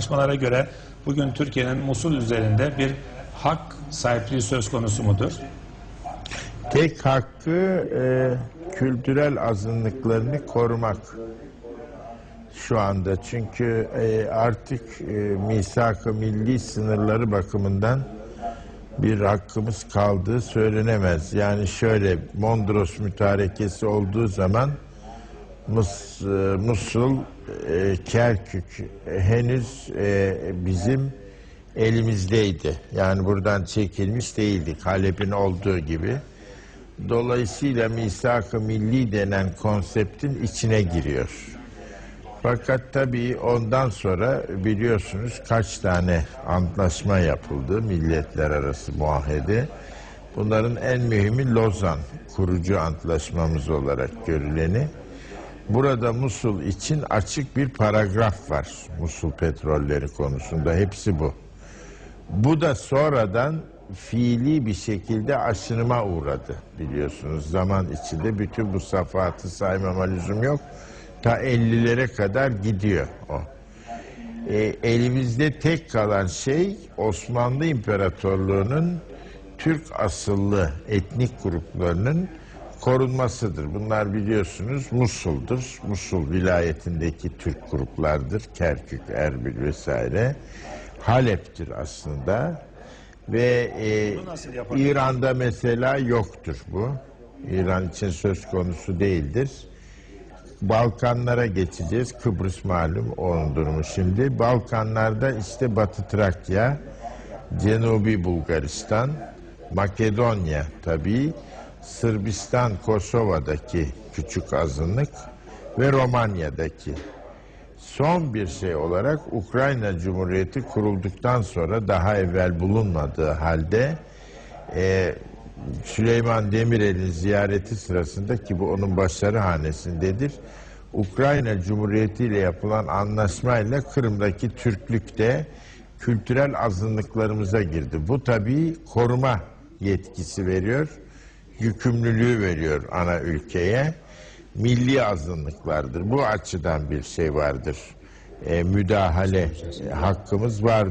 Anlaşmalara göre bugün Türkiye'nin Musul üzerinde bir hak sahipliği söz konusu mudur? Tek hakkı e, kültürel azınlıklarını korumak şu anda. Çünkü e, artık e, misak-ı milli sınırları bakımından bir hakkımız kaldığı söylenemez. Yani şöyle Mondros mütarekesi olduğu zaman Mus, e, Musul, e, Kerkük e, henüz e, bizim elimizdeydi. Yani buradan çekilmiş değildik. Halep'in olduğu gibi. Dolayısıyla misak-ı milli denen konseptin içine giriyor. Fakat tabii ondan sonra biliyorsunuz kaç tane antlaşma yapıldı milletler arası muahede. Bunların en mühimi Lozan kurucu antlaşmamız olarak görüleni. Burada Musul için açık bir paragraf var. Musul petrolleri konusunda hepsi bu. Bu da sonradan fiili bir şekilde aşınıma uğradı biliyorsunuz. Zaman içinde bütün bu safahatı saymama lüzum yok. Ta 50'lere kadar gidiyor o. E, elimizde tek kalan şey Osmanlı İmparatorluğu'nun Türk asıllı etnik gruplarının korunmasıdır. Bunlar biliyorsunuz Musul'dur. Musul vilayetindeki Türk gruplardır. Kerkük, Erbil vesaire. Halep'tir aslında. Ve e? İran'da mesela yoktur bu. İran için söz konusu değildir. Balkanlara geçeceğiz. Kıbrıs malum onun durumu şimdi. Balkanlarda işte Batı Trakya, Cenubi Bulgaristan, Makedonya tabii, Sırbistan, Kosova'daki küçük azınlık ve Romanya'daki. Son bir şey olarak Ukrayna Cumhuriyeti kurulduktan sonra daha evvel bulunmadığı halde e, Süleyman Demirel'in ziyareti sırasında ki bu onun başarı hanesindedir. Ukrayna Cumhuriyeti ile yapılan anlaşmayla Kırım'daki Türklük de kültürel azınlıklarımıza girdi. Bu tabii koruma yetkisi veriyor, yükümlülüğü veriyor ana ülkeye. Milli azınlıklardır. Bu açıdan bir şey vardır. E, müdahale hakkımız var.